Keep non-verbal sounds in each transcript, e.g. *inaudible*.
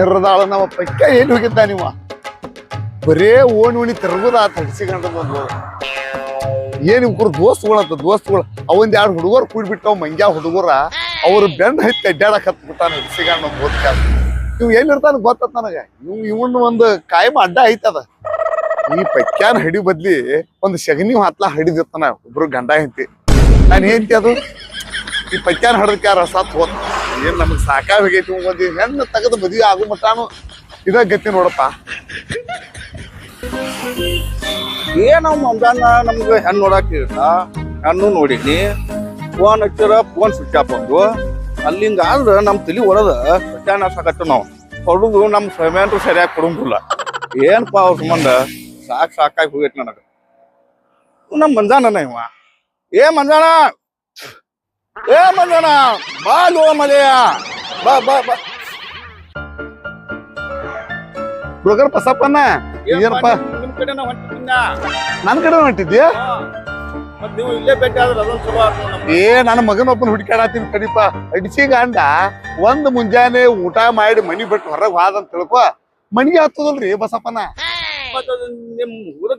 ಹಿರದಾಳ ನಮ್ಮ ಪಕ್ಕ ಎಲ್ಲಿ ಹೋಗಿದ್ದ ನೀವ? ಬರೇ ಓಣಿ ಓಣಿ ತಿರುಗುದ ತಡಿಸಿಕೊಂಡ ಬಂದು ಏನ್ ಇವ್ರು ದೋಸ್ತುಗಳಂತ ದೋಸ್ತಗಳು ಅವಂದ್ ಎರಡು ಹುಡುಗರು ಕೂಡ್ಬಿಟ್ಟು ಮಂಗ್ಯಾ ಹುಡುಗರ, ಅವ್ರ ಬೆಂಡ್ ಹತ್ತಿ ಅಡ್ಡಾಡಕ್ ಹತ್ಬಿಟ್ಟಾನ ಹಿಡ್ಸಿಕೊಂಡ ಓದ್ಕ ಇವ್ ಎಲ್ಲಿರ್ತಾನ ಗೊತ್ತ ನನಗ? ಇವ್ ಇವನ್ ಒಂದು ಕಾಯಮ ಅಡ್ಡ ಐತದ. ಈ ಪಕ್ಯಾನ ಹಡಿ ಬದ್ಲಿ ಒಂದು ಶಗನಿ ಹತ್ಲ ಹಡಿದಿರ್ತಾನ ಒಬ್ರು ಗಂಡ ಹೆಂತಿ ನಾನು ಹೆಂಡತಿ ಅದು? ಈ ಪಕ್ಯಾನ ಹಡದಕ್ಕೆ ಯಾರ ಸತ್ ಹೋತ್. ಏನ್ ನಮಗ್ ಸಾಕಾಗೈತಿ ಒಂದು ಹೆಣ್ಣು ತೆಗೆದು ಮದುವೆ ಆಗು ಮಟಾನು ಇದ ಗತಿ ನೋಡಪ್ಪ. ಏನೋ ಮಂಜಾನ ನಮ್ಗೆ ಹೆಣ್ಣು ನೋಡಕ್ ಇರ್ತ ಹೆಣ್ಣು ನೋಡಿನಿ. ಫೋನ್ ಹಚ್ಚಿರ ಫೋನ್ ಸ್ವಿಚ್ ಆಫ್ ಬಂದು. ಅಲ್ಲಿಂದ ಆದ್ರ ನಮ್ ತಲಿ ಒಳದ ಸತ್ಯಾನ ಸಾಕತ್ತ ನಾವು. ಕೊಡುದು ನಮ್ ಸಮಯಂತ್ರ ಸರಿಯಾಗಿ ಕೊಡಂಗಿಲ್ಲ. ಏನಪ್ಪ ಅವ್ರ ಸಂಬಂಧ? ಸಾಕ್ ಸಾಕಾಗಿ ಹೋಗೈತಿ ನನಗ. ನಮ್ ಮಂಜಾನ ಇವ. ಏ ಮಂಜಾನ! ಏ ಮಂಜಾನ ಬಾ ಲೋ ಮಲೆಯ. ಬಾ ಬಾ ಬಾ. ಬ್ರೋಕರ್ ಬಸಪ್ಪನ ಏನಪ್ಪ ನಿಮ್ ನನ್ ಕಡೆ ಹೊಂಟಿದ್ಯಾ? ಮತ್ ನೀವು ಇಲ್ಲೇ ಭೇಟಿ ಆದ್ರೆ ಅದೊಂದು ಚಲೋ ಆತು ನಮ್ಗೆ. ಏ ನನ್ನ ಮಗನೊಬ್ಬನ ಹುಡುಕಾಡತ್ತೀನಿ ಕಡಿಪ ಅಡಿಸಿ ಗಂಡ ಒಂದ್ ಮುಂಜಾನೆ ಊಟ ಮಾಡಿ ಮನಿ ಬಿಟ್ಟು ಹೊರಗ್ ಹೋದ ಅಂತ ತಿಳ್ಕೊ. ಮನಿಗೆ ಹತ್ತದಲ್ರಿ ಬಸಪ್ಪನ ಮತ್ತ್ ಅದು ನಿಮ್ ಹುಡುಗ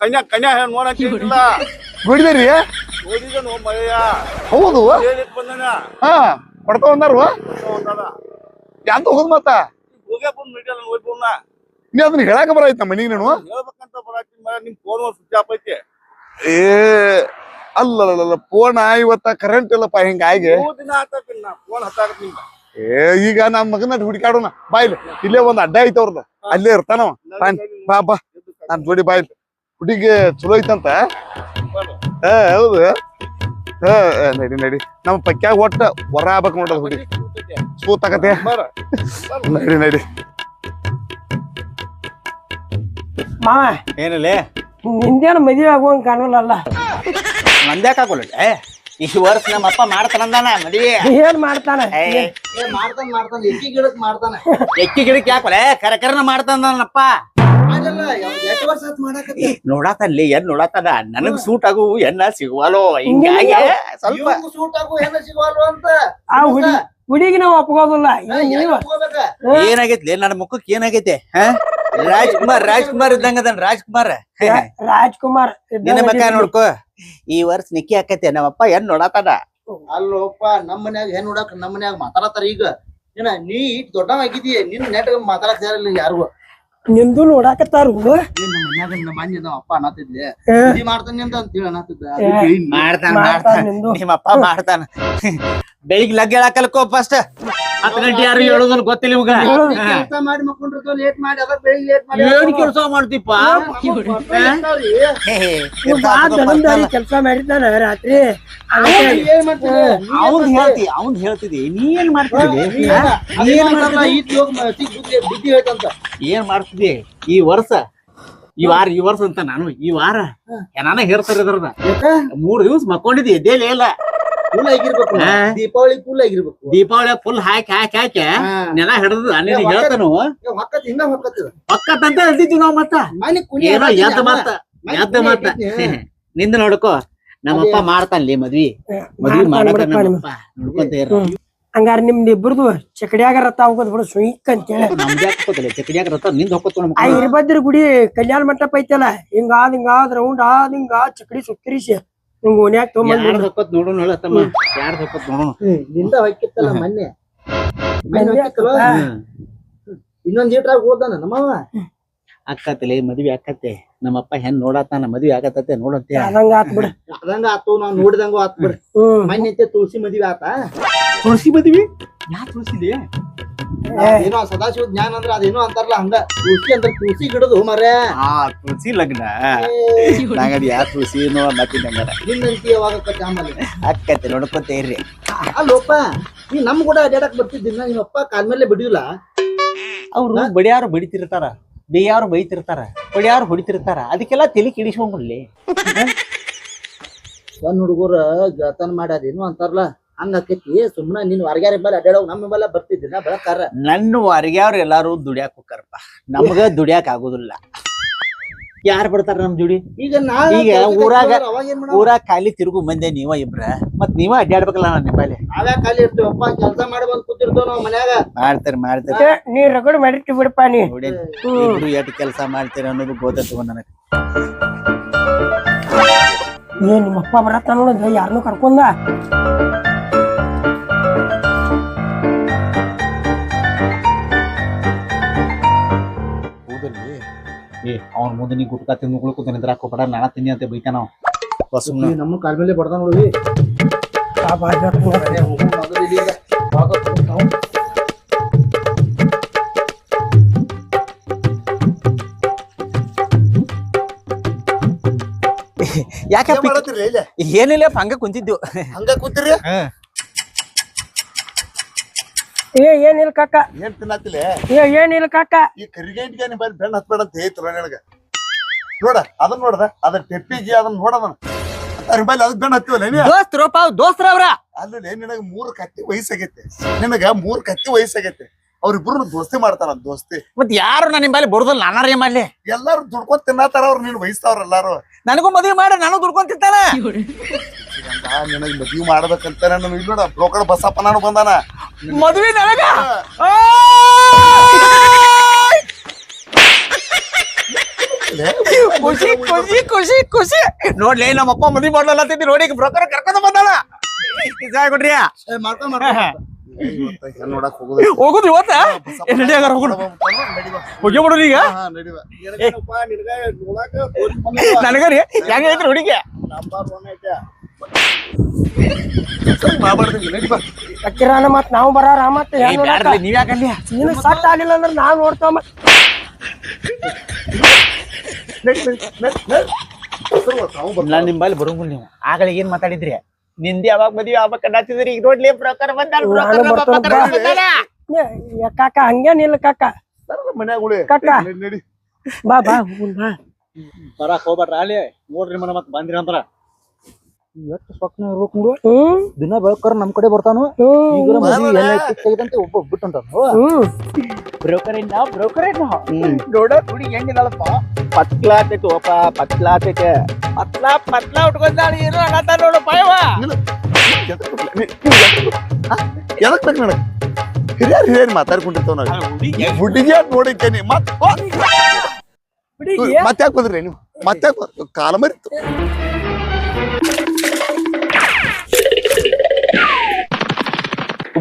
ಕನ್ಯಾ ಕನ್ಯಾ ನೋಡಕ್ಕಿಲ್ಲ ನೋಡಿದ್ರಿ ಮಳೆಯ. ಹೌದು? ಬಂದನ? ಹಾ ಕೊಡ್ತಾ ಬಂದಾರು? ಒಂದದ ಹೋಗುದ್ ಮತ್ತ? ಹೋಗೇ ಬಂದ್ ಬಂದ ನೀ ಅದನ್ನ ಹೇಳಾಕ ಬರಾಯ್ತ ಮನಿಗೆ ನೀನು? ಹೇಳ್ಬೇಕಂತ ನಿಮ್ ಫೋನ್ ಒಂದ್ ಸ್ವಿಚ್ ಆಫ್ ಐತಿ. ಏ ಅಲ್ಲಲ್ಲ ಫೋನ್ ಇವತ್ತ ಕರೆಂಟ್ ಇಲ್ಲಪ್ಪ ಹಿಂಗಾಗಿ ಮೂರ್ ದಿನ ನಾ ಫೋನ್ ಹತ್ತಾಕತ್ ಏ ಈಗ ನಮ್ ಮಗನ ಹುಡುಕಾಡೋಣ ಬಾಯ್ಲಿ ಇಲ್ಲೇ. ಒಂದ್ ಅಡ್ಡ ಐತೆ ಅವ್ರದ್ದು ಅಲ್ಲೇ ಇರ್ತಾನವ. ಬಾ ಬಾ. ನಾನ್ ಜೋಡಿ ಬಾಯ್ಲಿ ಹುಡುಗಿ ಚಲೋ ಐತಂತ? ಹಾ ಹೌದು. ಹಾ ನಡಿ ನಡಿ. ನಮ್ಮ ಪಕ್ಕ್ಯಾಗ ಒಟ್ಟ ಹೊರ ಆಗ್ಬೇಕು ನೋಡೋದು ಬಿಡಿ ಸೂತಾಕತೆ ನಡಿ ನಡಿ. ಮಾವ ಏನಲ್ಲಿ ನಿಂದೇನು ಮದುವೆ ಆಗುವಂಗ ಕಾಣಲ್ಲ ನಂದ್ಯಾಕ ಹಾಕೋಲ್ಲ? ಈ ವರ್ಷ ನಮ್ಮ ಅಪ್ಪ ಮಾಡ್ತಾನಂದಾನ ಮದುವೆ. ಏನ್ ಮಾಡ್ತಾನ? ಏ, ಮಾಡ್ತಾನ ಮಾಡ್ತಾನ. ಎಕ್ಕಿ ಗಿಡಕ್ ಮಾಡ್ತಾನ. ಎಕ್ಕಿ ಗಿಡಕ್ ಯಾಕೊಲೆ ಕರೆ ಕರೆನ ಮಾಡ್ತಾನಪ್ಪ ನೋಡಾತಲ್ಲಿ ಏನ್ ನೋಡಾತದ ನನಗ್ ಸೂಟ್ ಆಗು ಎನ್ನ ಸಿಗುವಲ್ಲೋ ಹಿಂಗಾಗಿ ಸ್ವಲ್ಪ ಸೂಟ್ ಆಗು ಎನ್ನ ಸಿಗವಲ್ವ ಅಂತ. ಆ ಹುಡುಗಿ ಹುಡುಗಿ ನಾವು ಒಪ್ಕೋದಿಲ್ಲ? ಏನಾಗೈತಿ ನನ್ನ ಮುಖಕ್ಕೆ ಏನಾಗೈತೆ? ರಾಜ್ಕುಮಾರ್ ರಾಜ್ಕುಮಾರ್ ಇದ್ದಂಗ ಅದನ್ ರಾಜ್ಕುಮಾರ್. ರಾಜ್ಕುಮಾರ್ ನಿನ್ನ ಮಕ್ಕ. ನೋಡ್ಕೋ. ಈ ವರ್ಷ ನಿಕ್ಕಿ ಹಾಕೈತೆ ನಮ್ಮಪ್ಪ ಏನ್ ನೋಡಾತದ ಅಲ್ಲೋಪ್ಪ ನಮ್ಮ ಮನ್ಯಾಗ ಏನ್ ನೋಡಕ್ ನಮ್ ಮನ್ಯಾಗ ಮಾತಾಡತಾರ ಈಗ. ಏನ ನೀ ಇಟ್ ದೊಡ್ಡವಾಗಿದೀಯ ನಿನ್ ನೆಟ್ ಮಾತಾಡಕ್ ಸೇರಲ್ಲ ಯಾರಿಗೂ. ನಿಂದು ನೋಡಾಕತ್ತಾರು ಮಾಡ್ತಾನ. ನಿಂದು. ನಮ್ಮ ಅಪ್ಪ ಮಾಡ್ತಾನೆ. ಅಂತ ಬೆಳಿಗ್ಗೆ ಲಗ್ಗೆ ಹಾಕಲ್ಕೋ ಫಸ್ಟ್ ಹತ್ತು ಗಂಟೆ ಯಾರು ಹೇಳೋದನ್ನ ಗೊತ್ತಿಲ್ಲ ಇವಾಗ. ಕೆಲಸ ಮಾಡಿ ಮಕ್ಕೊಂಡಿರ್ತಾವ ಲೇಟ್ ಮಾಡಿ ಅದ ಬೆಳಿಗ್ಗೆ ಲೇಟ್ ಮಾಡಿ. ಏನ್ ಕೆಲಸ ಮಾಡ್ತೀಪ ಕೆಲಸ ಮಾಡಿದ್ದಾನ ರಾತ್ರಿ. ಅವ್ನ್ ಹೇಳ್ತಿ ಅವ್ನ್ ಹೇಳ್ತಿದಿ ನೀ ಏನ್ ಮಾಡ್ತಿದ್ದಿ? ಏನ್ ಮಾಡ್ತಿದ್ದಿ? ಬುದ್ಧಿ ಹೇಳ್ತಂತ. ಏನ್ ಮಾಡ್ತಿದ್ದಿ? ಈ ವರ್ಷ ಈ ವಾರ ಈ ವರ್ಷ ಅಂತ ನಾನು ಈ ವಾರ ಏನಾನ ಹೇಳ್ತಾರ ಇದ್ರದ ಮೂರ್ ದಿವ್ಸ ಮಕ್ಕೊಂಡಿದ್ದಿ ಎದ್ದೇಲೇ ಇಲ್ಲ. ಫುಲ್ ಆಗಿರ್ಬೇಕು ಹಾ. ದೀಪಾವಳಿ ಫುಲ್ ಆಗಿರ್ಬೇಕು. ದೀಪಾವಳಿ ಫುಲ್ ಹಾಕಿ ಹಾಕಿ ಹಾಕಿ ನೆಲ ಹಿಡಿದ್ ನೀನ್ ಹೇಳ್ತಾನು. ಹೊಕ್ಕತ್ ಹಿಂಗ ಹೊಕ್ಕತ್ ಪಕ್ಕತ್ತಂತ ನಾವ್ ಮತ್ತ. ಮನೆ ಕುಣಿ ಏನೋ ಹಾಕಿದ್ನಿ ಎದ್ದ ಅಮ್ಮ. ಮತ್ತ ಮನೆ ಎದ್ದ ಕುಣಿ ಮತ್ತ ಹಾಕಿದ್ನಿ. ನಿಂದ ನೋಡ್ಕೋ. ನಮ್ಮಪ್ಪ ಮಾಡ್ತಾನಲ್ಲಿ ಮದ್ವಿ. ಮದ್ವಿ ಮಾಡ್ಕೊಂತ ನಮ್ಮಪ್ಪ ನೋಡ್ಕೊಂತ ಇರ. ಹಂಗಾರ ನಿಮ್ದು ಇಬ್ರದು ಚಕಡಿಯಾಗ ರಥ ಹೋಗೋದ್ ಬಿಡು ಸುಯಿಕ್ ಅಂತ ಹೇಳಿ ಹಾಕೋತಿಲ್ಲ ಚಕಡಿಯಾಗ ರಥ ನಿಂದ ಹೋಗ್ಕೋತ ಆ ಇರ್ಬದ್ರಿ ಗುಡಿ ಕಲ್ಯಾಣ ಮಂಟಪ ಐತಲ್ಲ ಹಿಂಗಾದ್ ಹಿಂಗಾದ್ ರೌಂಡ್ ಆದ್ ಹಿಂಗ ಚಕಡಿ ಸುತ್ತರಿಸಿ ಹಿಂಗ್ ಯಾರ್ದ ನೋಡೋಣ ಹೇಳ ತಮ್ಮ ಯಾರ್ದ ಹೋಗ್ಕೋತ್ ನೋಡೋಣ ನಿಂದ ಹೊಕ್ಕಿತ್ತಲ್ಲ ಮೊನ್ನೆ. ಹೊಕ್ಕಿತ್ತಲ್ಲ. ಇನ್ನೊಂದ್ ನಮ್ಮವ ಅಕ್ಕತ್ತಲೆ ಮದ್ವಿ ಆಕತ್ತೆ ನಮ್ಮಪ್ಪ ಹೆಣ್ ನೋಡತ್ತಾನ ಮದ್ವಿ ಆಗತ್ತೆ ನೋಡತ್ತೆ ಅದಂಗ ಆತ್ ಬಿಡ. ಅದಂಗ ಆತು ನಾವ್ ನೋಡಿದಂಗ ಆತ್ ಬಿಡ್. ಮೊನ್ನೆ ತುಳಸಿ ಮದ್ವಿ ಆತ? ತುಳಸಿ ಮದ್ವಿ? ಯಾ ತುಳಸಿದೆ ಏನೋ ಸದಾಶಿವ ಜ್ಞಾನ ಅಂದ್ರೆ ಅದೇನೋ ಅಂತಾರಲ್ಲ ಹಂಗ. ತುಳಸಿ ಅಂದ್ರ ತುಳಸಿ ಗಿಡದು ಮರ ಆ ತುಳಸಿ ಲಗ್ನ. ನಂಗಡಿ ಯಾ ತುಳಸಿ ಏನೋ ಮತ್ತಿದಂಗಾರ ನಿನ್ನಂತಿ ಯಾವಾಗ ಆಮೇಲೆ? ಅಕ್ಕತ್ತೆ ನೋಡ್ಕೊತೇರಿ ಇರ್ರಿ ಅಲ್ಲೋಪ ನೀ ನಮ್ ಕೂಡ ಅಡ್ಯಾಡಕ್ ಬರ್ತಿದ್ದಿನ ನಿಮ್ಮಪ್ಪ ಕಾಲ್ ಮೇಲೆ ಬಿಡಿಲ್ಲ ಅವ್ರು ಬಡಿಯಾರು ಬಡಿತಿರ್ತಾರ ಬೇಯಾರು ಬೈತಿರ್ತಾರ ಬಡಿಯಾರು ಹೊಡಿತಿರ್ತಾರ ಅದಕ್ಕೆಲ್ಲ ತಲೆ ಕೆಡಿಸ್ಕೊಂಡ್ಲಿ ಸಣ್ಣ ಹುಡುಗರು ಗೆಳತನ ಮಾಡ್ಯಾರೇನು ಅಂತಾರಲ್ಲ. ಹಂಗ ಆಕೈತಿ? ಸುಮ್ನ ನಿನ್ ಹೊರಗ್ಯಾರ ಮೇಲೆ ಅಡ್ಡಾಡೋ ನಮ್ಮ ಮೇಲೆ ಬರ್ತಿದ್ದಿನ ಬೆಳಕಾರ. ನನ್ನ ವಾರಿಗ್ಯಾವ್ರು ಎಲ್ಲಾರು ದುಡಿಯಾಕ ಹೋಗ್ತಾರಪ್ಪ ನಮ್ಗ ದುಡಿಯಾಕ ಆಗುದಿಲ್ಲ. ಯಾರ್ ಬಿಡ್ತಾರ ನಮ್ ಜೋಡಿ? ಈಗ ಈಗ ಊರಾಗ- ಊರಾಗ ಖಾಲಿ ತಿರುಗು ಮಂದೆ ನೀವ ಇಬ್ರ. ಮತ್ ನೀವ ಅಡ್ಡಾಡ್ಬೇಕಲ್ಲ ನನ್ನ ನಿಂಬಲ್ಲಿ ನಾವ್ಯಾ ಖಾಲಿ ಇರ್ತೀವಪ್ಪ ಕೆಲಸ ಬಂದ್ ಕೂತಿರ್ತೇವ್ ನಾವ್ ಮನ್ಯಾಗ. ಮಾಡ್ತಾರ ಮಾಡ್ತಾರ. ನೀ ರಗಡ್ ಮಾಡಿರ್ತಿ ಬಿಡಪ್ಪ ನೀ. ನೋಡಿ ಇಬ್ರು ಎಷ್ಟ್ ಕೆಲಸ ಮಾಡ್ತೀರ ಅನ್ನೋದು ಗೊತ್ತೈತಿ ನನಗ. ಏ ನಿಮ್ಮಪ್ಪ ಬರತ್ತ ನೋಡಿದ್ರೆ ಯಾರನ್ನೂ ಕರ್ಕೊಂಡ. ಏ ಅವ್ನ ಮುಂದೆ ನೀ ಗುಟ್ಕಾ ತಿಂದು ಉಳ್ಕೊತ ನಿಂದ್ರಾಕ ಹೋಗ್ಬೇಡ ನಾನ ತಿನ್ನಿ ಅಂತ ಬೈತಾನ ನಮ್ಮ ಕಾಲ ಮೇಲೆ ಬಡ್ದ ನೋಡಿ ಯಾಕೆ ಏನಿಲ್ಲ ಹಂಗ ಕುಂತಿದ್ದು ಹಂಗ ಕೂತಿರಿ ಏ ಏನಿಲ್ಲ ಕಾಕ. ಏನ್ ತಿನ್ನತ್ತಿಲ್ಲ ಏ ಏನಿಲ್ಲ ಕಾಕ. ಈ ಕರಿಗೇಟಿಗೆ ನಿಮ್ ಬಲ್ಲಿ ಬೆಣ್ಣ ಹತ್ಬೇಡ ಅಂತ ಹೇಳ್ತಿರ ನನಗ? ನೋಡ ಅದನ್ನ ನೋಡದ. ಅದ್ರ ಟೆಪ್ಪಿಗೆ ಅದನ್ನ ನೋಡದನ. ಅದ್ರ ಮೇಲೆ ಅದಕ್ಕೆ ಬೆಣ್ಣ ಹತ್ತಿವಲ್ಲ ನೀ ದೋಸ್ತ್ರಪ್ಪ ದೋಸ್ತ್ರ ಅವ್ರ. ಅಲ್ಲಿ ನಿನಗ ಮೂರ್ ಕತ್ತಿ ವಯಸ್ಸಾಗೈತೆ. ನಿನಗ ಮೂರ್ ಕತ್ತಿ ವಯಸ್ಸಾಗೈತೆ. ಅವ್ರಿಬ್ರು ದೋಸ್ತಿ ಮಾಡ್ತಾರ ದೋಸ್ತಿ. ಮತ್ ಯಾರು ನನ್ನ ನಿಮ್ಮಲ್ಲಿ ಬರುದಲ್ಲ ನಾನಾರ ಏನ್ ಮಾಡ್ಲಿ ಎಲ್ಲಾರು ದುಡ್ಕೊಂಡ್ ತಿನ್ನತಾರ ಅವ್ರು ನೀನು ವಯಸ್ಸಾವ್ರ ಎಲ್ಲಾರು. ನನಗೂ ಮದ್ವೆ ಮಾಡ ನಾನು ದುಡ್ಕೊಂತಿರ್ತಾನ ನಿನಗ್ ಮದ್ವಿ ಮಾಡ್ಬೇಕಂತ ನಾನು ಇಲ್ಲಿ ನೋಡ ಬ್ರೋಕರ್ ಬಸಪ್ಪ ನಾನು ಬಂದಾನ. ಮದ್ವೆ ನನಗ? ಖುಷಿ ಖುಷಿ ಖುಷಿ ಖುಷಿ. ನೋಡ್ಲಿ ನಮ್ಮಪ್ಪ ಮದ್ವಿ ಮಾಡ್ಲಲ್ಲ ನೋಡಿ ಬ್ರೋಕರ್ ಕರ್ಕೊಂಡ್ ಬಂದಾನ. ಜಾಯ್ ಕೊಡ್ರಿ ಮಾಡ್ಕೊಂಡ್ ಮಾಡ್ಕೊಂಡ್ ನೋಡಕ್ ಹೋಗುದು ಇವತ್ತ? ಹೋಗೋಣ. ಹೋಗಿ ಬಿಡು ಈಗ. ಹೆಂಗ ಐತ್ರಿ ಹುಡುಗಿ. ಅಕ್ಕಿರಾನ ಮತ್ ನಾವು ಬರಾರ ಮತ್ತೆ ನೀವ್ ಯಾಕಲ್ಲಿ ನೀನು ಸಟ್ ಆಗ್ಲಿಲ್ಲ ಅಂದ್ರೆ ನಾವ್ ನೋಡ್ತಾವ ಮತ್. ನಡಿ, ನಡಿ, ನಡಿ, ನಡಿ. ಸರಿ, ಇವತ್ತು ಅವ್ನು ಬರ್ತಾನ. ನಾನ್ ನಿಮ್ಮಲ್ಲಿ ಬರೋಂಗಿಲ್ಲ ನೀವು. ಆಗಲೇ ಏನ್ ಮಾತಾಡಿದ್ರಿ? ನಿಂದಿ ಅವಾಗ ಮದ್ವಿ ಅವಾಗ ಅನ್ನತ್ತಿದ್ರಿ ಈಗ ನೋಡ್ಲಿ ಬ್ರೋಕರ್ ಬಂದಾನ ನಾನು ಬರ್ತಾನೆ, ಬಾ. ಏ, ಕಾಕ ಹಂಗೇನಿಲ್ಲ ಕಾಕ. ಬರ್ರಿ ಮನ್ಯಾಗ ಉಳಿ. ಕಕ್ಕ. ನಡಿ, ನಡಿ. ಬಾ ಬಾ ಬಾ. ಬರಾಕ್ ಹೋಗ್ಬೇಡ್ರ ಅಲ್ಲಿ. ನೋಡ್ರಿ ಮನ ಮತ್ ಬಂದ್ರಿ ಅಂದ್ರ. ಎಷ್ಟು ಸ್ವಪ್ನ ಇರ್ಬೇಕು ನೋಡು. ಹ್ಮ್. ದಿನ ಬೆಳಕರ್ ನಮ್ ಕಡೆ ಬರ್ತಾನು. ಈಗ ಮದ್ವಿ ಎಲ್ಲ ಒಬ್ಬ ಬಿಟ್ಟು ಹ್ಮ್. ಬ್ರೋಕರ್ ಇನ್ನ ಬ್ರೋಕರ್ ಇನ್ನ ನೋಡ ಹುಡುಗಿ ಹೆಂಗಿದಾಳಪ್ಪ ಪತ್ಲಾ ಆತೈತಿ ಓಪ ಪತ್ಲ ಪತ್ಲ ಪತ್ಲಾ ಉಟ್ಕೊಂಡಾಳ ಏನು ಅನ್ನತ ನೋಡು ಪಾಯವ ಎದಕ್ ಬೇಕು? ನನಗೆ? ಹಿರಿಯರ್ ಹಿರಿಯರ್ ಮಾತಾಡ್ಕೊಂಡಿರ್ತಾವ ನಾವು. ಹುಡುಗಿ ಅಂತ ನೋಡಿದ್ದೇನೆ. ಮತ್ ಹುಡುಗಿ ಮತ್ತೆ ಯಾಕೆ ಬಂದ್ರಿ ನೀವು? ಮತ್ತೆ ಯಾಕೆ ಕಾಲ ಮರಿತು.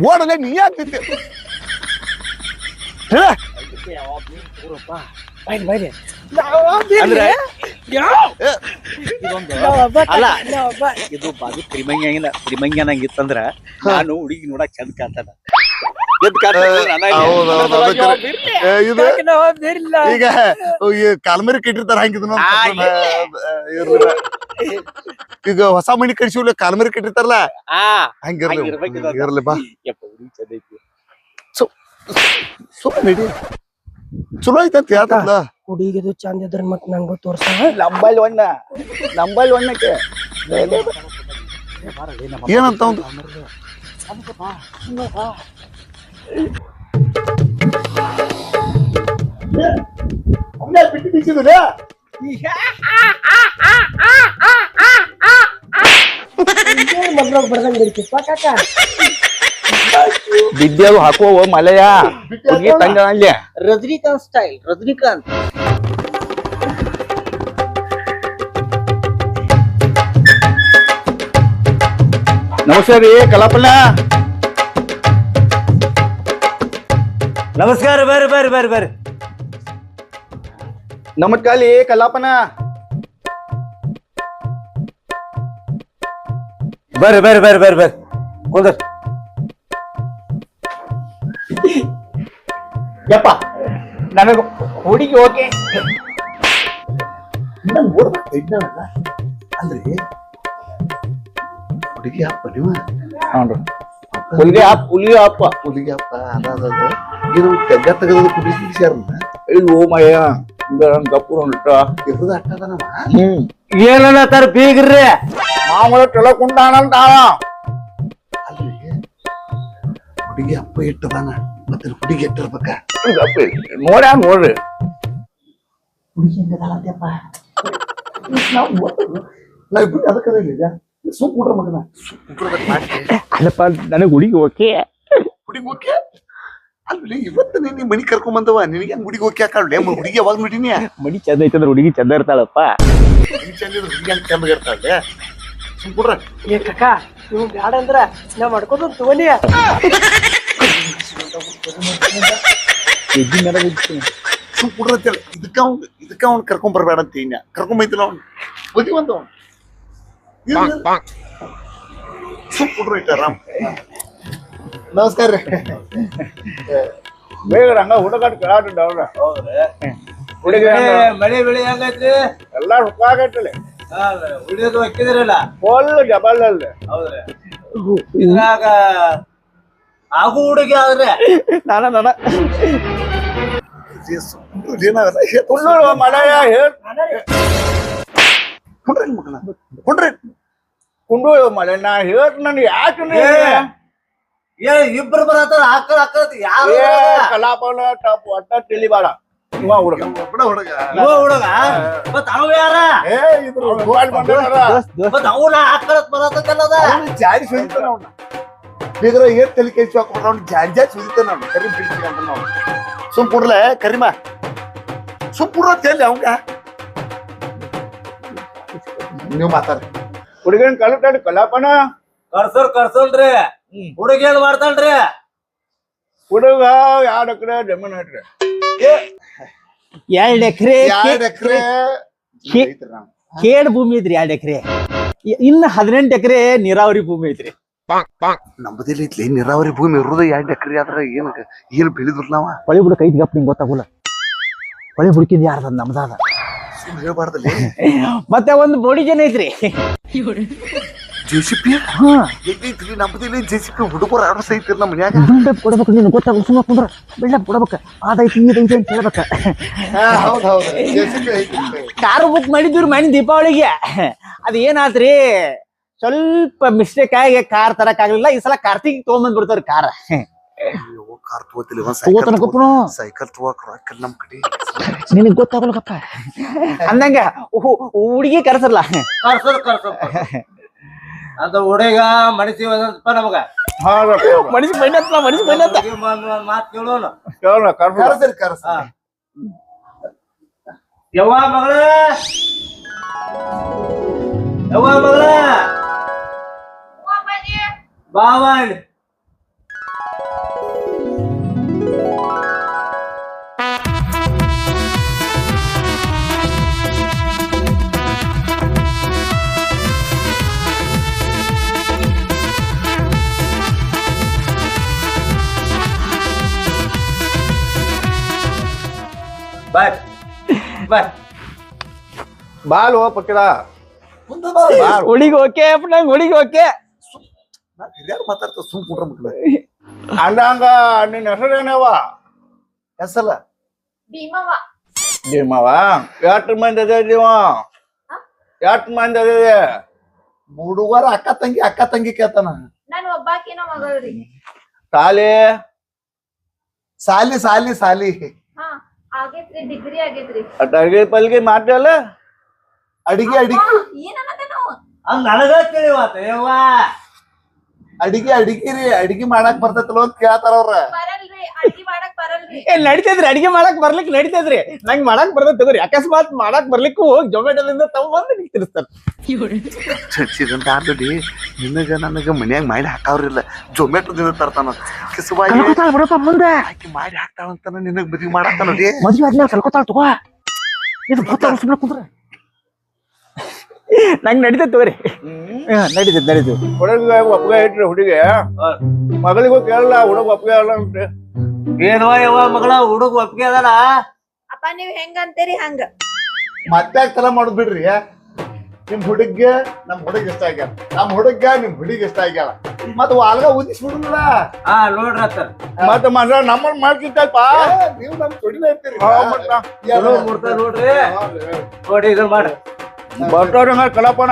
ಓಡಲೆ ನೀ ಆಗ್ತಿದ್ದೆ ಹೇಳ. ಬೈರಿ. ಅಂದ್ರೆ ಅಲ್ಲ. ಅಲ್ಲ ಇದು ಬಾಜು ಕ್ರಿಮಂಗಿ ಹಂಗಿಲ್ಲ ಕ್ರಿಮಂಗಿ ಅನ್ನಂಗಿತ್ತಂದ್ರ ನಾನು ಹುಡುಗಿ ನೋಡಕ್ ಚಂದ ಕಾಣ್ತಾನ. ಎದ್ ಹೌದು, ಹೌದು, ಅದು ಕರೆ. ಏ, ಇದು ಈಗ ಕಾಲ್ಮರಿ ಕಟ್ಟಿರ್ತಾರ ಹಂಗಿದ್ ಆ, ಈಗ ಹೊಸ ಮನಿ ಕಟ್ಸಿವ್ಲೆ ಕಾಲ್ಮರಿ ಕಟ್ಟಿರ್ತಾರಲ್ಲ? ಹಂಗಿರ್ಲಿ ಇರ್ಲಿ ಬಾ. ಹುಡುಗಿ ಚಂದ ಐತಿ. ಸುಮ್ಮನೆ ಚಲೋ ಐತಂತ ಹೇಳ್ತಲ್ಲ. ಹುಡುಗಿದು ಚಂದ ಇದ್ರ ಮತ್ ನಂಗೂ ತೋರ್ಸ ನಂಬಲ್ ಒಣ್ಣ ನಂಬಲ್ ಒಣ್ಣಕ್ಕೆ ಏನಂತ ಒಂದು ಬಿಟ್ಟು ಮದ್ರಾಗ ಬಿಡ್ತಿಪ್ಪ ಕಾಕ? ಬಿದ್ದೆವು ಹಾಕುವ ಮಲೆಯ ಹುಡುಗಿ ತಂಗ ಅಲ್ಲಿ ರಜನಿಕಾಂತ್ ಸ್ಟೈಲ್ ರಜನಿಕಾಂತ್ ನಮಸ್ಕಾರ ರೀ ಕಲಾಪಣ್ಣ ನಮಸ್ಕಾರ ಬರ್ರಿ ಬರ್ರಿ ಬರ್ರಿ ಬರ್ರಿ ನಮಸ್ಕಾರ ಕಲ್ಲಾಪನ ಬರ್ರಿ ಬರ್ರಿ ಬರ್ರಿ ಬರ್ರಿ ಬರ್ರಿ ಕುಂದ್ರ ಯಪ್ಪ ನನಗ ಹುಡುಗಿ ಓಕೆ ಅಂದ್ರೆ ಹುಡುಗಿ ಅಪ್ಪ ನೀವು ಹುಲಿಗೆ ಅಪ್ಪ ಹುಲಿ ಅಪ್ಪ ಹುಡುಗಿ ಅಪ್ಪ ಅದ ಇದು ತೆಗ್ಗ ತೆಗೆದ ಕುಡಿ ಬಿಡಿಸ್ಯಾರಲ್ಲ ಇದು ಮಯ್ಯ ಗಪ್ಪು ಹೊಂಟ ಇವ್ರದ್ದು ಅಟ್ಟದನವ ಹ್ಮ್ ಏನನ್ನತ್ತಾರ ಬೀಗ್ರಿ ಮಾಮೂಲ ಟೊಳಕುಂಡಾನಂತ ಅಲ್ರಿ ಹುಡುಗಿ ಅಪ್ಪ ಇಟ್ಟದಾನ ಮತ್ತೆ ಹುಡುಗಿ ಇಟ್ಟಿರ್ಬೇಕ ನೋಡ ನೋಡ್ರಿ. ಹುಡುಗಿ ಹೆಂಗದಾಳಂತೆಪ್ಪ ನಾ ಇಬ್ರು ಅದಕ್ಕೆ ಈಗ ಸುಮ್ ಕುಡ್ರ ಮಗನ. ಅಲ್ಲಪ್ಪ ನನಗೆ ಹುಡುಗಿ ಓಕೆ. ಹುಡುಗಿ ಓಕೆ? ಅಲ್ಲಿ ಇವತ್ತು ನೀನ್ ಮನಿ ಕರ್ಕೊಂಡ್ ಬಂದವ. ನಿನಗೆ ಹೆಂಗ್ ಹುಡುಗಿ ಓಕೆ ಹಾಕಾಳೆ ಹುಡುಗಿ ಯಾವಾಗ ನೋಡಿನಿ? ಮಣಿ ಚಂದ ಐತಂದ್ರೆ ಹುಡುಗಿ ಚಂದ ಇರ್ತಾಳಪ್ಪ. ಹುಡುಗಿ ಚಂದ ಇದ್ರೆ ಹುಡುಗಿ ಹೆಂಗ್ ಚಂದ ಇರ್ತಾಳೆ? ಸುಮ್ ಕುಡ್ರ. ಏ ಕಕ್ಕ ನೀವು ಬ್ಯಾಡ ಅಂದ್ರ ನಾ ಮಾಡ್ಕೋದು ತಗೋನಿ. ಎದ್ದಿ ಮೇಲೆ ಬಿಡ್ತೀನಿ. ಸುಮ್ ಕುಡ್ರ ಅಂತೇಳಿ ಇದಕ್ಕ ಅವ್ನ್ ಇದಕ್ಕ ಅವ್ನ್ ಕರ್ಕೊಂಡ್ ಬರ್ಬೇಡ ಅಂತ ಇನ್ನ ಕರ್ಕೊಂಡ್ ಬೈತಿಲ್ಲ ಅವ್ನು ಅವ್ನು ಸುಮ್ ಕುಡ್ರ ಇಟ್ಟ ರಾಮ್ ನಮಸ್ಕಾರ ರೀ ಬೇಗ ಹಂಗ ಹುಡುಗಾಟ ಕೇಳಾಟ ಅವ್ರ ಹುಡುಗಿ ಮಳೆ ಬೆಳೆ ಹೆಂಗೈತಿ ಎಲ್ಲಾ ಹುಕ್ಕಾಗಟ್ಟಲೆ ಉಳಿಯೋದು ಹಾಕಿದ್ರಲ್ಲ ಫುಲ್ ಜಬಲ್ ಅಲ್ಲಿ ಹೌದ್ರಿ ಇದ್ರಾಗ ಆಗು ಹುಡುಗಿ ಆದ್ರೆ. ನಾನ ಮಳೆಯ ಕುಂಡ್ರಿ ಕುಂಡು ಮಳೆ ನಾ ಹೇಳ್ತ ನನ್ ಯಾಕೆ ಏ. ಇಬ್ರು ಬರತ್ತಾರ ಆಕಳ ಆಕಳ ಯಾರು ಕಲಾಪನ ಟಪ್ ಒಟ್ಟ ತಿಳಿಬಾರ ಇವ ಹುಡುಗ. ಹುಡುಗ. ಇವ ಹುಡುಗ? ಮತ್ ಅವ ಯಾರ? ಏ ಇಬ್ರು ಮತ್ ಅವನ ಆಕಳತ್ ಬರತ್ತಲ್ಲದ ಅವ್ನು ಜಾರಿ ಅವ್ನ. ಬೀಗ್ರ ಏನ್ ತಲೆ ಕೈ ಹಾಕ್ಬಿಟ್ರ ಅವ್ನು ಜಾರಿ ಸುಡುತ್ತೆ ನಾನು ಕರಿ ಬಿಡ್ತೀವಿ ಅಂತ ನಾವು. ಸುಮ್ ಕೊಡ್ಲೆ ಕರಿಮ. ಸುಮ್ ಕುಡ್ರ ಅಂತ ಅವಂಗ ನೀವು ಮಾತಾಡ್ರಿ. ಹುಡುಗನ್ ಕಲಿತಾಡಿ ಕಲಾಪನ. ಕರ್ಸೋರ್ ಕರ್ಸೋಲ್ರಿ. ಹುಡುಗ ಏನ್ ಮಾಡ್ತಾಳ್ರಿ? ಹುಡುಗ ಎರಡು ಎಕರೆ ಜಮೀನ್ ಐತ್ರಿ ಎರಡ್ ಎಕರೆ ಎರಡ್ ಎಕರೆ ಕೇಡ್ ಭೂಮಿ ಐತ್ರಿ ಎರಡ್ ಎಕರೆ. ಇನ್ನ ಹದಿನೆಂಟು ಎಕರೆ ನೀರಾವರಿ ಭೂಮಿ ಐತ್ರಿ. ನಮ್ಮದಿಲ್ಲ ಐತ್ಲಿ ನೀರಾವರಿ ಭೂಮಿ ಇರೋದು ಎರಡು ಎಕರೆ ಆದ್ರ ಏನ್ ಏನ್ ಬೆಳೆದ್ರು ನಾವ ಹೊಳಿ ಬುಡಕ್ ಐತಿ ಗಪ್ ನಿಂಗೆ ಗೊತ್ತಾಗುಲ್ಲ. ಹೊಳಿ ಬುಡಕಿದ್ ಯಾರ್ದ? ನಮ್ದಾದ. ಸುಮ್ ಹೇಳ್ಬಾರ್ದಲ್ಲಿ. ಮತ್ತೆ ಒಂದು ಬೋಡಿ ಜನ ಐತ್ರಿ ಜೆಸಿಪಿ ಹಾ. ಐತ್ರಿ ನಮ್ಮದಿಲ್ಲ ಜೆಸಿಪಿ ಹುಡುಗರು ಆಡೋ ಸೈತಿರ್ ನಮ್ಮ ಮನ್ಯಾಗ. ಬಿಲ್ಡಪ್ ಕೊಡ್ಬೇಕು ನೀನು ಗೊತ್ತಾಗ ಸುಮ್ಮ ಕುಂದ್ರ. ಬಿಲ್ಡಪ್ ಕೊಡ್ಬೇಕ. ಅದೈತಿ ಇದೈತಿ ಅಂತ ಹೇಳ್ಬೇಕ. ಹೌದ್ ಹೌದು. ಜೆಸಿಪಿ ಐತಿ. ಕಾರು ಬುಕ್ ಮಾಡಿದ್ರು ಮನೆ ದೀಪಾವಳಿಗೆ. ಅದ ಏನಾತ್ರಿ ಸ್ವಲ್ಪ ಮಿಸ್ಟೇಕ್ ಆಗಿ ಕಾರ್ ತರಕ್ ಆಗ್ಲಿಲ್ಲ. ಈ ಸಲ ಕಾರ್ತಿಕ್ ತಗೊಂಬಂದ್ ಬಿಡ್ತಾರ ಕಾರ್ ಕಾರ್ ತಗೋತಿಲ್ಲ ಒಂದ್ ತಗೋತನ ಸೈಕಲ್ ಗೊಪ್ಪನು ಸೈಕಲ್ ತಗೋಕ್ ರೊಕ್ಕ ನಮ್ ಕಡೆ. ನಿನಗ್ ಗೊತ್ತಾಗಲ್ಲಪ್ಪ ಅಂದಂಗ ಹುಡುಗಿ ಕರ್ಸಲ್ಲ. ಕರ್ಸೋರ್ ಕರ್ಸೋರ್ ಅದು ಹುಡುಗ ಮನಸ್ಸಿ ಒಂದಪ್ಪ ನಮಗ. ಹಾ ಮನುಷ್ಯ ಬೈನತ್ಲ ಮನುಷ್ಯ ಬೈನತ್ತ ಮಾತ್- ಕೇಳೋಣ ಕೇಳೋಣ ಕರ್ಸ ಕರ್ಸರಿ ಕರ್ಸ. ಯವ್ವ ಮಗಳ? ಯವ್ವ ಮಗಳ? ಬಾವ ಇಲ್ಲಿ. ಬಾಯ್ ಬಾಯ್ ಬಾಲ್ ಹೋ ಪಕ್ಕಿಡ ಬಾಲ್ ಹುಡುಗಿ ಓಕೆ ನಂಗ್ ಹುಡುಗಿ ಓಕೆ ಹಿರಿಯರು ಮಾತಾಡ್ತಾರ? ಸುಮ್ ಕುಟ್ರ ಮಕ್ಳು. *laughs* ಅಂದಂಗ ನಿನ್ನ ಹೆಸರೇನವ ಹೆಸಲ್ಲ ಭೀಮವ್ವ. ನಿಮ್ಮವ ಎಷ್ಟು ಮಂದಿ ಅದೇ ನೀವ? ಎಷ್ಟು ಮಂದಿ ಅದೇ ಹುಡುಗರ ಅಕ್ಕ ತಂಗಿ ಅಕ್ಕ ತಂಗಿ ಕೇಳ್ತಾನ. ನಾನು ಒಬ್ಬಾಕಿನ ಮಗಳ್ರಿ ಸಾಲಿ? ಸಾಲಿ ಸಾಲಿ ಸಾಲಿ. ಹಾ ಆಗೇತ್ರಿ ಡಿಗ್ರಿ ಆಗೇತ್ರಿ. ಅಡ್ಗೆ ಪಲ್ಗೆ ಮಾಡ್ದಲ್ಲ? ಅಡಿಗೆ ಅಡಿಗೆ. ಹಂಗ ನನಗ ಕೇಳಿವ ಯವ್ವ. ಅಡಿಗೆ ಅಡಿಗೆ ರೀ ಅಡಿಗೆ ಮಾಡಕ್ ಬರ್ತೈತಲ್ಲ ಅಂತ ಕೇಳ್ತಾರ ಅವ್ರ. ಏ ನಡಿತೈತ್ರಿ ಅಡಿಗೆ ಮಾಡಕ್ ಬರ್ಲಿಕ್ ನಡಿತೈತ್ರಿ. ನಂಗೆ ಮಾಡಕ್ ಬರ್ತೈತ್ ತಗೋರಿ. ಅಕಸ್ಮಾತ್ ಮಾಡಕ್ ಬರ್ಲಿಕ್ಕೂ ಹೋಗಿ ಜೊಮ್ಯಾಟೋದಿಂದ ತಗೊಂಡ್ ನಿಂಗೆ ತಿರ್ಸ್ತಾರ ಚರ್ಚಿದಂತ ಆಲ್ರೆಡಿ ನಿನಗ ನನಗ ಮನ್ಯಾಗ ಮಾಡಿ ಹಾಕಾವ್ರಿಲ್ಲ ಜೊಮ್ಯಾಟೋದಿಂದ ತರ್ತಾನ. ಕಿಸುಬಾಯಿ ಬಿಡಪ್ಪ ಮುಂದೆ. ಆಕಿ ಮಾಡಿ ಹಾಕ್ತಾಳಂತಾನ ನಿನಗ್ ಮದ್ವಿ ಮಾಡಾಕ್ತಾನ ರೀ ಮದ್ವೆ ಆದ್ಮೇಲೆ ತಗೋ. ಇದು ಗೊತ್ತಾಗ ಸುಮ್ಮನೆ ಕುಂದ್ರ. ನಂಗ್ ನಡಿತೈತಿ ತಗೋರಿ. ನಡಿತೈತಿ ನಡಿತೈತಿ ಹುಡುಗ ಒಪ್ಪಿಗೆ ಇಟ್ರಿ ಹುಡುಗಿ. ಮಗಳಿಗೂ ಕೇಳಲ್ಲ ಹುಡುಗ ಒಪ್ಪಿಗೆ ಇಲ್ಲ ಅಂತ. ಏನವ ಯವ್ವ ಮಗಳ ಹುಡುಗ ಒಪ್ಪಿಗೆ ಅದಾರ ಅಪ್ಪ ನೀವ್ ಹೆಂಗ ಅಂತೀರಿ ಹಂಗ? ಮತ್ತೆ ತಲ ಮಾಡೋದ್ ಬಿಡ್ರಿ. ನಿಮ್ ಹುಡುಗ ನಮ್ ಹುಡುಗ ಇಷ್ಟ ಆಗ್ಯಾರ ನಮ್ ಹುಡುಗ ನಿಮ್ ಹುಡುಗ ಇಷ್ಟ ಆಗ್ಯಾರ ಮತ್ ವಾಲ್ಗ ಊದಿಸ್ಬಿಡುದಿಲ್ಲ ಹಾ ನೋಡ್ರಿ ಅತ್ತ. ಮತ್ತೆ ಮಗ ನಮ್ಮನ್ನ ಮಾಡ್ಕಿತ್ತಲ್ಪ ನೀವು ನಮ್ ತೊಡಿನ ಇರ್ತೀರಿ. ನೋಡ್ರಿ. ನೋಡಿ ಇದು ಮಾಡ್ರಿ. ಬರ್ತಾರ ಕಲಾಪನ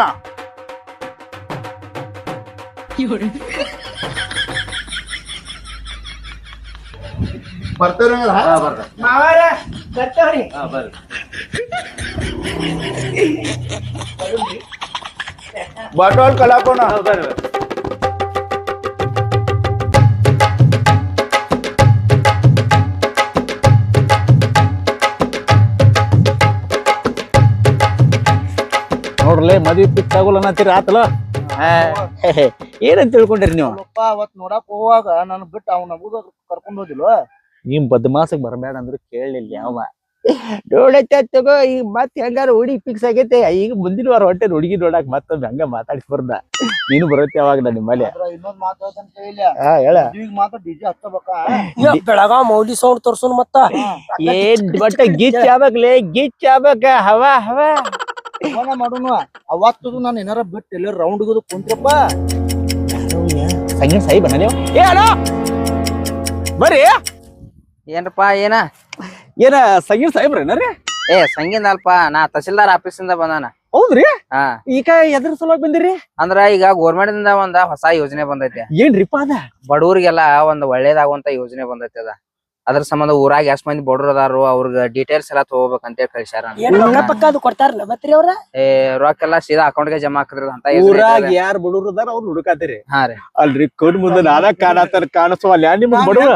ಬರ್ತೀರ ಹಾ ಬರ್ರಿ. ಮಾವಾರ ಬರ್ತಾವ್ರಿ ಹಾ ಬರ್ರಿ ಬಾಟಲ್ ಕಲಾಕೋಣ ನೋಡ್ರಲೇ ಮದ್ವಿ ಫಿಕ್ಸ್ ಆಗೋಲ್ಲ ಅನ್ನತ್ತೀರಿ ಆತಲ್ಲ? ಏನಂತ ತಿಳ್ಕೊಂಡಿರಿ ನೀವು? ಅಪ್ಪ ಅವತ್ ನೋಡಕ್ ಹೋಗುವಾಗ ನಾನು ಬಿಟ್ಟು ಅವ್ನ ನಗುದ ಕರ್ಕೊಂಡ್ ಹೋದಿಲ್ವ? ನಿಮ್ ಬದ್ಮಾಸಕ್ ಬರಬೇಡ ಅಂದ್ರೆ ಕೇಳಲಿಲ್ಲ ಯಾವ. ನೋಡೈತೆ ತಗೋ ಈಗ ಮತ್ ಹೆಂಗಾರ ಹುಡುಗಿ ಫಿಕ್ಸ್ ಆಗೈತೆ. ಈಗ ಮುಂದಿನ ವಾರ ಹೊಟ್ಟೆ ಹುಡುಗಿ ನೋಡಕ್ ಮತ್ತೊಮ್ಮೆ ಹಂಗ ಮಾತಾಡಿಸ್ಬಾರ್ದ. ನೀನು ಬರುತ್ತೆ ಯಾವಾಗ ನನ್ನ ನಿಮ್ಮಲ್ಲಿ? ಇನ್ನೊಂದ್ ಕೇಳಿಲ್ಲ ಹಾ ಹೇಳ. ಈಗ ಮಾತ್ರ ಡಿಜೆ ಹಚ್ಚಬೇಕಾ? ಬೆಳಗಾವ್ ಮೌಲಿ ಸೌಂಡ್ ತೋರ್ಸೋನ್ ಮತ್ತ? ಏನ್ ಬಟ್ಟೆ ಗಿಚ್ ಆಗ್ಬೇಕ್ಲೆ ಗಿಚ್ ಆಗ್ಬೇಕ? ಹವಾ ಹವಾ. ಫೋನ ಮಾಡೋನು ಅವತ್ತು ನಾನು ಏನಾರ ಬಿಟ್ಟು ಎಲ್ಲ ರೌಂಡ್ ಕುಂತ್ರಪ್ಪ. ಸಂಗೀತ ಸಾಯಿ ಬನ್ನ ನೀವು? ಏ ಅಣ್ಣ ಬರ್ರಿ. ಏನ್ರಪ್ಪ ಏನ? ಏನ ಸಂಗೀತ ಏನಾರ? ಏ ಸಂಗೀನ್ ಅಲ್ಪ ನಾ ತಹಸೀಲ್ದಾರ್ ಆಫೀಸಿಂದ ಬಂದಾನ. ಹೌದ್ರಿ? ಹಾ. ಈಗ ಎದ್ರ ಸಲುವಾಗಿ ಬಂದಿರಿ? ಅಂದ್ರ ಈಗ ಗೋರ್ಮೆಂಟ್ ಇಂದ ಒಂದ ಹೊಸ ಯೋಜನೆ ಬಂದೈತಿ. ಏನ್ರಿಪ್ಪ ಅದ? ಬಡವ್ರಿಗೆಲ್ಲ ಒಂದ್ ಒಳ್ಳೇದಾಗುವಂತ ಯೋಜನೆ ಬಂದೈತಿ ಅದ. ಅದ್ರ ಸಂಬಂಧ ಊರಾಗ ಎಷ್ಟ್ ಮಂದಿ ಬಡವ್ರ ಅದಾರು ಅವ್ರಿಗೆ ಡೀಟೇಲ್ಸ್ ಎಲ್ಲಾ ತಗೋಬೇಕಂತ ಕಳ್ಸ್ಯಾರ ಏನ್ ರೊಕ್ಕ ಪಕ್ಕ ಅದು ಕೊಡ್ತಾರಲ್ಲ ಮತ್ರಿ ಅವ್ರ? ಏ ರೊಕ್ಕ ಎಲ್ಲಾ ಸೀದಾ ಅಕೌಂಟ್ಗೆ ಜಮಾ ಹಾಕಿದ್ರ ಅಂತ ಯೋಜನೆ ಊರಾಗ ಐತೆ. ಯಾರ್ ಬಡವ್ರು ಅದಾರ ಅವ್ರು ಹುಡುಕಾತಿರಿ. ಹಾ ರೀ. ಅಲ್ರಿ ಕಣ್ ಮುಂದೆ ನಾನ ಕಾಣತ್ತಾರ ಕಾಣಿಸವಲ್ಲ ನಿಮ್ಗ್ ಬಡವ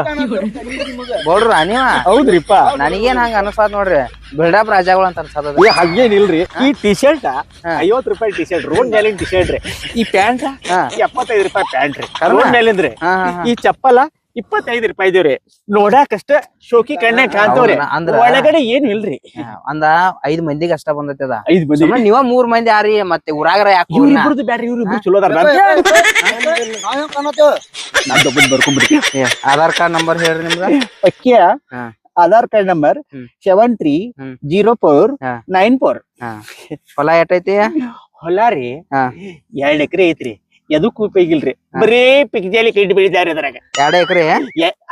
ಬಡ್ರ ನೀವ? ಹೌದ್ರಿಪ್ಪ. ನನಗೇನ್ ಹಂಗ ಅನ್ಸಾದ್ ನೋಡ್ರಿ ಬಿಲ್ಡಪ್ ರಾಜಾಗಳು ಅಂತ ಅನ್ಸದ ಈ ಹಂಗೇನಿಲ್ರಿ. ಈ ಟಿ ಶರ್ಟ್. ಐವತ್ ರೂಪಾಯಿ ಟಿ ಶರ್ಟ್ ರೋಡ್ ಮೇಲಿನ ಟಿ ಶರ್ಟ್ ರೀ. ಈ ಪ್ಯಾಂಟ್ ಹಾ. ಎಪ್ಪತ್ತೈದು ರೂಪಾಯಿ ಪ್ಯಾಂಟ್ ರೀ. ರೋಡ್ ಮೇಲಿಂದ್ರಿ. ಹಾ ಹಾ ಹಾ. ಈ ಚಪ್ಪಲ ಇಪ್ಪತ್ತೈದು ರೂಪಾಯಿ ಇದೇವ್ರಿ ನೋಡಾಕಷ್ಟ ಶೋಕಿ ಕಣ್ಣೆ ಕಾಣ್ತವ್ರಿ? ಅಂದ್ರ- ಒಳಗಡೆ ಏನು ಇಲ್ರಿ ಅಂದ ಐದ್ ಮಂದಿಗೆ ಅಷ್ಟ ಬಂದೈತಿ ಅದ ಐದ್ ಮಂದಿ ನೀವ ಮೂರ್ ಮಂದಿ ಆರಿ ಮತ್ತೆ ಊರಾಗರ ಯಾಕೆ ಬ್ಯಾಡ್ರಿ ಚಲೋ ಅದಾರ ಆಧಾರ್ ಕಾರ್ಡ್ ನಂಬರ್ ಹೇಳ್ರಿ ನಿಮ್ದ ಅಕ್ಕಿಯ Aadhaar card number. Seven three. Zero four. Nine four ಹೊಲ ಎಟ್ಟೈತಿ ಹೊಲ ರೀ. ಎರಡ್ ಎಕರೆ ಐತ್ರಿ ಎದಕ್ಕೂ ಉಪಯೋಗಿಲ್ರಿ. ಬರೀ ಪಿಕ್ಜಲಿ ಕಡ್ಡಿ ಬೆಳಿತಾರ ಅದ್ರಾಗ. ಎರಡ್ ಎಕರೆ?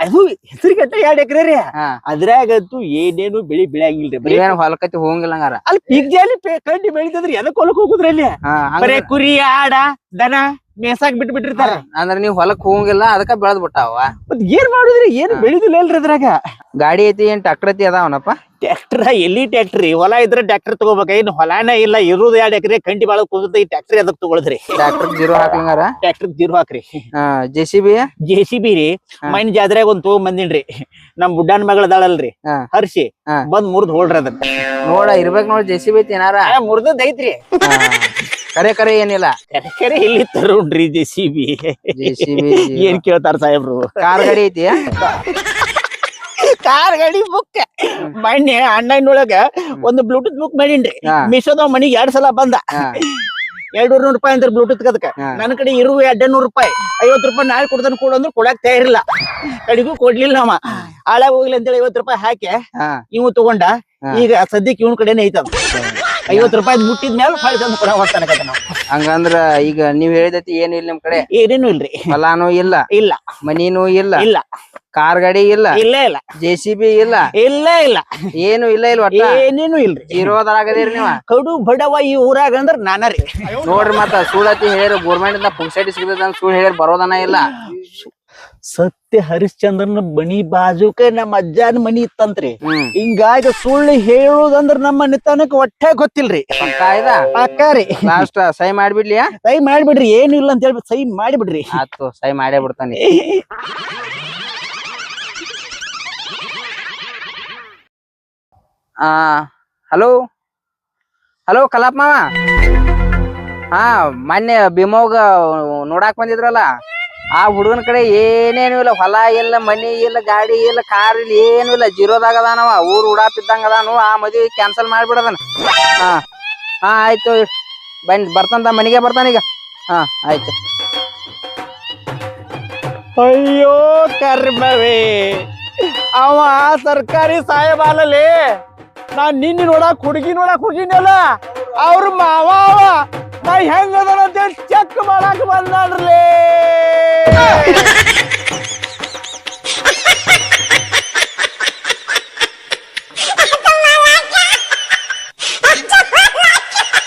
ಅದು ಹೆಸರಿಗಟ್ಟ ಎರಡ್ ಎಕರೆ ರೀ ಅದ್ರಾಗಂತೂ ಏನೇನು ಬೆಳಿ ಬೆಳೆಯಂಗಿಲ್ರಿ. ಬರೀ ಹೊಲಕತ್ತಿ ಹೋಗಂಗಿಲ್ಲ ಹಂಗಾರ? ಅಲ್ಲಿ ಪಿಕ್ಜಲಿ ಕಡ್ಡಿ ಬೆಳಿತದ್ರಿ ಎದಕ್ ಹೊಲಕ್ ಹೋಗುದ್ರಿ ಅಲ್ಲಿ? ಬರೇ ಕುರಿ ಆಡ ದನ ಮೇಸಾಕ್ ಬಿಟ್ಟು ಬಿಟ್ಟಿರ್ತಾರ ಅಂದ್ರ ನೀವ್ ಹೊಲಕ್ ಹೋಗಂಗಿಲ್ಲ ಅದಕ್ಕ ಬೆಳದ್ ಬಿಟ್ಟಾವ ಮತ್ ಏನ್ ಮಾಡುದ್ರಿ? ಏನ್ ಬೆಳಿದಿಲ್ಲ ಅಲ್ರಿ ಅದ್ರಾಗ. ಗಾಡಿ ಐತಿ ಏನ್ ಟ್ರಾಕ್ಟರ್ ಐತಿ ಅದಾವನಪ್ಪ? ಟ್ರ್ಯಾಕ್ಟರ್ ಎಲ್ಲಿ ಟ್ರ್ಯಾಕ್ಟ್ರಿ ಹೊಲ ಇದ್ರೆ ಟ್ರ್ಯಾಕ್ಟರ್ ತಗೋಬೇಕ. ಏನ್ ಹೊಲಾನೇ ಇಲ್ಲ ಇರೋದು ಎರಡ್ ಎಕರೆ ಕಂಡಿ ಬಾಳ ಕುಂದತ ಈ ಟ್ರ್ಯಾಕ್ಟರ್ ಎದಕ್ ತಗೊಳದ್ರಿ? ಟ್ರ್ಯಾಕ್ಟರ್ ಜೀರೋ ಹಾಕ್ಲಂಗಾರ? ಟ್ರ್ಯಾಕ್ಟರ್ ಜೀರೋ ಹಾಕ್ರಿ JCB C B J C B ರೀ. ಮೈನ್ ಜಾತ್ರೆಗ್ ಒಂದ್ ತಗೊಂಡ್ ಬಂದಿನ್ರಿ. ನಮ್ ಬುಡ್ಡನ್ ಮಗಳದಾಳಲ್ರಿ ಹಾ. ಹರ್ಷಿ. ಹಾ. ಬಂದ್ ಮುರ್ದ್ ಹೋಳ್ರಿ ಅದನ್ನ. ನೋಡ ಇರ್ಬೇಕ್ ನೋಡ್ ಜೆಸಿಬಿ ಸಿ ಬಿ ಆ, ಮುರ್ದದ್ ಐತ್ರಿ. ಕರೆ ಕರೆ ಏನಿಲ್ಲ. ಕರೆ ಇಲ್ಲಿ ತರೋಣ್ರಿ ಜೆಸಿಬಿ ಸಿ ಬಿ ಜೆ ಏನ್ ಕೇಳ್ತಾರ ಸಾಹೇಬ್ರು? ಕಾರ್ ಗಾಡಿ ಐತಿ ಕಾರ್ ಗಾಡಿ ಬುಕ್ ಮೊನ್ನೆ ಆನ್ಲೈನ್ ಒಳಗ ಒಂದು ಬ್ಲೂಟೂತ್ ಬುಕ್ ಮಾಡಿನ್ರಿ. ಹಾ. ಮಿಶೋದ ಮನಿಗ್ ಎರಡ್ ಸಲ ಬಂದ. ಹಾ. ಎರಡ್ ನೂರು ರೂಪಾಯಿ ಅಂದ್ರೆ ಬ್ಲೂಟೂತ್ ಕದಕ ಹಾ. ನನ್ನ ಕಡೆ ಇರುವ ಎರಡ್ ನೂರು ರೂಪಾಯಿ. ಐವತ್ ರೂಪಾಯಿ ನಾಳೆ ಕೊಡ್ತಾನೆ ಕೊಡು ಅಂದ್ರೆ ಕೊಡಕ್ ತಯಾರಿಲ್ಲ. ಕಡಿಗೂ ಕೊಡ್ಲಿಲ್ಲ ಅವ. ಹಾಳಾಗ ಹೋಗ್ಲಿ ಅಂತೇಳಿ ಐವತ್ ರೂಪಾಯಿ ಹಾಕಿ ಇವು ತಗೊಂಡ. ಈಗ ಸದ್ಯಕ್ಕೆ ಇವನ್ ಕಡೆನೇ ಐತ ಐವತ್ ರೂಪಾಯಿ ಮುಟ್ಟಿದ ಮೇಲೆ ಹೊಳಿ ತಂದು ಕೊಡ ಹೋಗ್ತಾನೆ ನಾವು. ಹಂಗಂದ್ರ ಈಗ ನೀವ್ ಹೇಳಿದೈತಿ ಏನು ಇಲ್ಲ ನಿಮ್ ಕಡೆ. ಏನೇನು ಇಲ್ರಿ. ಹೊಲಾನು ಇಲ್ಲ. ಇಲ್ಲ. ಮನಿನೂ ಇಲ್ಲ. ಇಲ್ಲ. ಕಾರ್ ಗಾಡಿ ಇಲ್ಲ ಇಲ್ಲ ಇಲ್ಲ. ಜೆ ಸಿ ಬಿ ಇಲ್ಲ. ಇಲ್ಲ ಇಲ್ಲ. ಏನು ಇಲ್ಲ ಇಲ್ಲ ಒಟ್ಟ? ಏನೇನು ಇಲ್ರಿ ಜೀರೋದರಾಗದಿರಿ ನೀವ? ಕಡು ಬಡವ ಈ ಊರಾಗ ಅಂದ್ರ ನಾನ ರೀ. ನೋಡ್ರಿ ಮತ್ತ ಸುಳತಿ ಹೇಳಿರ ಗೋರ್ಮೆಂಟ್ ಇಂದ ಪುಕ್ಸೈಟಿ ಸಿಗದ ಅಂತ ಸುಳ್ಳು ಹೇಳಿ ಬರೋದನ ಇಲ್ಲ. ಸತ್ಯ ಹರಿಶ್ಚಂದ್ರನ ಮನಿ ಬಾಜುಕ ನಮ್ಮ ಅಜ್ಜನ ಮನಿ ಇತ್ತಂತ್ರಿ ಹಿಂಗಾಗಿ ಸುಳ್ಳು ಹೇಳುದಂದ್ರ ನಮ್ಮ ನಿತನಕ್ಕೆ ಒಟ್ಟೆ ಗೊತ್ತಿಲ್ರಿ. ಅಕ್ಕಾರಿ ಲಾಸ್ಟ್ ಸೈ ಮಾಡ್ಬಿಡ್ಲಿ ಸೈ ಮಾಡ್ಬಿಡ್ರಿ ಏನು ಇಲ್ಲ ಅಂತ ಹೇಳ್ಬಿಟ್ಟು ಸೈ ಮಾಡಿಬಿಡ್ರಿ. ಆತು ಸೈ ಮಾಡೇ ಬಿಡ್ತಾನೆ. *laughs* ಹಲೋ? ಹಲೋ, ಕಲಾಪ್ ಮಾವ? ಹಾ, ಮೊನ್ನೆ ಭೀಮವ್ಗ ನೋಡಾಕ್ ಬಂದಿದ್ರಲ್ಲ, ಆ ಹುಡುಗನ ಕಡೆ ಏನೇನು ಇಲ್ಲ, ಹೊಲ ಇಲ್ಲ, ಮನಿ ಇಲ್ಲ, ಗಾಡಿ ಇಲ್ಲ, ಕಾರ್ ಇಲ್ಲ, ಏನು ಇಲ್ಲ, ಜೀರೋದಾಗ ಅದಾನವ, ಊರು ಉಡಾಪಿದ್ದಂಗ ಅದಾನು, ಆ ಮದುವೆ ಕ್ಯಾನ್ಸಲ್ ಮಾಡ್ಬಿಡದನ. ಹಾ ಹಾ, ಆಯ್ತು ಬಂದ್ ಬರ್ತಾನ ಮನಿಗೆ ಬರ್ತಾನ ಈಗ. ಹಾ, ಆಯ್ತು. ಅಯ್ಯೋ, ಕರ್ಮವೇ, ಅವ ಸರ್ಕಾರಿ ಸಾಹೇಬಾಲಲ್ಲಿ ನಾನ್ ನಿನ್ನ ನೋಡಕ್, ಹುಡುಗಿ ನೋಡಕ್ ಹೋಗಿನಲ್ಲ ಅವ್ರ ಮಾವ ಅವ. ನಾ ಹೆಂಗದ ಅಂತ ಚೆಕ್ ಮಾಡಕ್ ಬಂದಾಡ್ರಲೇ *laughs*